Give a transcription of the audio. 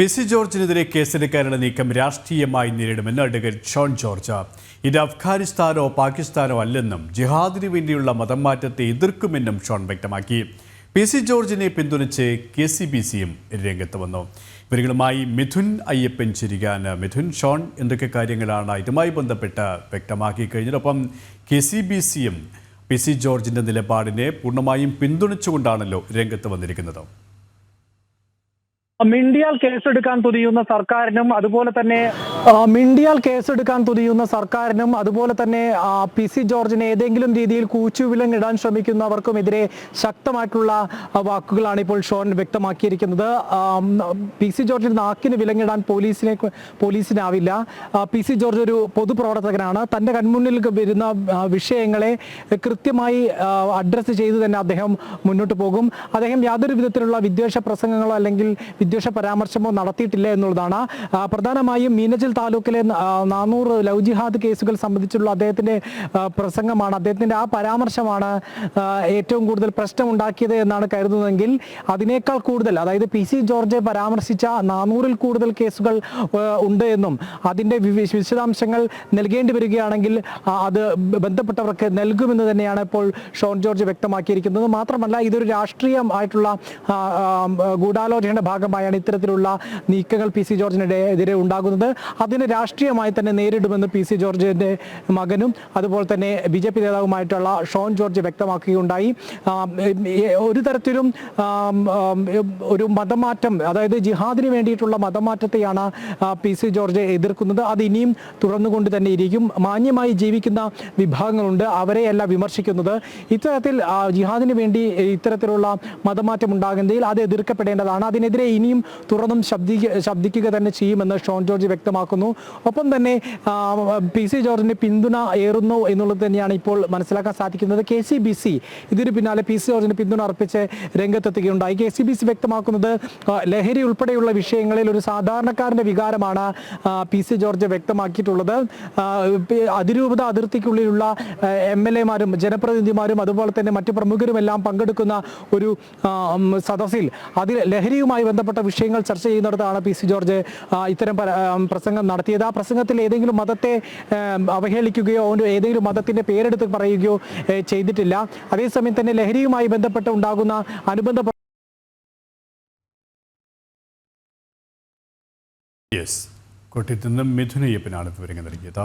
P C ജോർജിനെതിരെ കേസെടുക്കാനുള്ള നീക്കം രാഷ്ട്രീയമായി നേരിടുമെന്ന് അഡ്വക്കേറ്റ് ഷോൺ ജോർജ്. ഇത് അഫ്ഗാനിസ്ഥാനോ പാകിസ്ഥാനോ അല്ലെന്നും ജിഹാദിനു വേണ്ടിയുള്ള മതം മാറ്റത്തെ എതിർക്കുമെന്നും ഷോൺ വ്യക്തമാക്കി. പി സി ജോർജിനെ പിന്തുണച്ച് കെ സി ബി സിയും രംഗത്ത് വന്നു. ഇവരുകളുമായി മിഥുൻ അയ്യപ്പൻ ചിരികാൻ മിഥുൻ ഷോൺ എന്തൊക്കെ കാര്യങ്ങളാണ് ഇതുമായി ബന്ധപ്പെട്ട് വ്യക്തമാക്കി കഴിഞ്ഞതൊപ്പം കെ സി ബി സിയും പി സി ജോർജിന്റെ നിലപാടിനെ പൂർണമായും പിന്തുണച്ചുകൊണ്ടാണല്ലോ രംഗത്ത് വന്നിരിക്കുന്നത്. മിണ്ടിയാൽ കേസെടുക്കാൻ തുനിയുന്ന സർക്കാരിനും അതുപോലെ തന്നെ മിണ്ടിയാൽ കേസെടുക്കാൻ തുനിയുന്ന സർക്കാരിനും അതുപോലെ തന്നെ പി സി ജോർജിനെ ഏതെങ്കിലും രീതിയിൽ കൂച്ചുവിലങ്ങിടാൻ ശ്രമിക്കുന്നവർക്കുമെതിരെ ശക്തമായിട്ടുള്ള ആ, വാക്കുകളാണ് ഇപ്പോൾ ഷോൺ വ്യക്തമാക്കിയിരിക്കുന്നത്. പി സി ജോർജിന് നാക്കിന് വിലങ്ങിടാൻ പോലീസിനെ പോലീസിനാവില്ല. പി സി ജോർജ് ഒരു പൊതുപ്രവർത്തകനാണ്. തന്റെ കൺമുന്നിൽ വരുന്ന വിഷയങ്ങളെ കൃത്യമായി അഡ്രസ്സ് ചെയ്ത് തന്നെ അദ്ദേഹം മുന്നോട്ട് പോകും. അദ്ദേഹം യാതൊരു വിധത്തിലുള്ള വിദ്വേഷ പ്രസംഗങ്ങളോ അല്ലെങ്കിൽ വിദ്വേഷ പരാമർശമോ നടത്തിയിട്ടില്ല എന്നുള്ളതാണ്. പ്രധാനമായും മീനച്ചിൽ താലൂക്കിലെ നാനൂറ് ലവ് ജിഹാദ് കേസുകൾ സംബന്ധിച്ചുള്ള അദ്ദേഹത്തിന്റെ പ്രസംഗമാണ്. അദ്ദേഹത്തിന്റെ ആ പരാമർശമാണ് ഏറ്റവും കൂടുതൽ പ്രശ്നമുണ്ടാക്കിയത് എന്നാണ് കരുതുന്നതെങ്കിൽ അതിനേക്കാൾ കൂടുതൽ അതായത് പി സി ജോർജെ പരാമർശിച്ച നാനൂറിൽ കൂടുതൽ കേസുകൾ ഉണ്ട് എന്നും അതിന്റെ വിശദാംശങ്ങൾ നൽകേണ്ടി വരികയാണെങ്കിൽ അത് ബന്ധപ്പെട്ടവർക്ക് നൽകുമെന്ന് തന്നെയാണ് ഇപ്പോൾ ഷോൺ ജോർജ് വ്യക്തമാക്കിയിരിക്കുന്നത്. മാത്രമല്ല ഇതൊരു രാഷ്ട്രീയമായിട്ടുള്ള ഗൂഢാലോചനയുടെ ഭാഗമായാണ് ഇത്തരത്തിലുള്ള നീക്കങ്ങൾ പി സി ജോർജിനെതിരെ ഉണ്ടാകുന്നത്. അതിനെ രാഷ്ട്രീയമായി തന്നെ നേരിടുമെന്ന് പി സി ജോർജിന്റെ മകനും അതുപോലെ തന്നെ ബി ജെ പി നേതാവുമായിട്ടുള്ള ഷോൺ ജോർജ് വ്യക്തമാക്കുകയുണ്ടായി. ഒരു തരത്തിലും ഒരു മതമാറ്റം അതായത് ജിഹാദിന് വേണ്ടിയിട്ടുള്ള മതമാറ്റത്തെയാണ് പി സി ജോർജ് എതിർക്കുന്നത്. അത് ഇനിയും തുറന്നുകൊണ്ട് തന്നെ ഇരിക്കും. മാന്യമായി ജീവിക്കുന്ന വിഭാഗങ്ങളുണ്ട്. അവരെയല്ല വിമർശിക്കുന്നത്. ഇത്തരത്തിൽ ജിഹാദിന് വേണ്ടി ഇത്തരത്തിലുള്ള മതമാറ്റം ഉണ്ടാകുന്നതിൽ അത് എതിർക്കപ്പെടേണ്ടതാണ്. അതിനെതിരെ ഇനിയും ശബ്ദിക്ക ശബ്ദിക്കുക തന്നെ ചെയ്യുമെന്ന് ഷോൺ ജോർജ് വ്യക്തമാക്കുന്നു ഒപ്പം തന്നെ പി സി ജോർജിന്റെ പിന്തുണ ഏറുന്നു എന്നുള്ളത് തന്നെയാണ് ഇപ്പോൾ മനസ്സിലാക്കാൻ സാധിക്കുന്നത്. കെ സി ബി സി ഇതിന് പിന്നാലെ പി സി ജോർജിന് പിന്തുണ അർപ്പിച്ച് രംഗത്തെത്തുകയുണ്ടായി. കെ സി ബി സി വ്യക്തമാക്കുന്നത് ലഹരി ഉൾപ്പെടെയുള്ള വിഷയങ്ങളിൽ ഒരു സാധാരണക്കാരന്റെ വികാരമാണ് പി സി ജോർജ് വ്യക്തമാക്കിയിട്ടുള്ളത്. അതിരൂപത അതിർത്തിക്കുള്ളിലുള്ള എം എൽ എമാരും ജനപ്രതിനിധിമാരും അതുപോലെ തന്നെ മറ്റു പ്രമുഖരുമെല്ലാം പങ്കെടുക്കുന്ന ഒരു സദസ്സിൽ അതിൽ ലഹരിയുമായി ബന്ധപ്പെട്ട വിഷയങ്ങൾ ചർച്ച ചെയ്യുന്നിടത്താണ് പി സി ജോർജ് ഇത്തരം പര- ആ, പ്രസംഗം നടത്തിയത്. ആ പ്രസംഗത്തിൽ ഏതെങ്കിലും മതത്തെ അവഹേളിക്കുകയോ ഏതെങ്കിലും മതത്തിന്റെ പേരെടുത്ത് പറയുകയോ ചെയ്തിട്ടില്ല. അതേസമയം തന്നെ ലഹരിയുമായി ബന്ധപ്പെട്ട് ഉണ്ടാകുന്ന അനുബന്ധ യെസ് കോട്ടയത്ത് നിന്ന് മിഥുനയ്യപ്പനാണ് വിവരങ്ങൾ നൽകിയത്.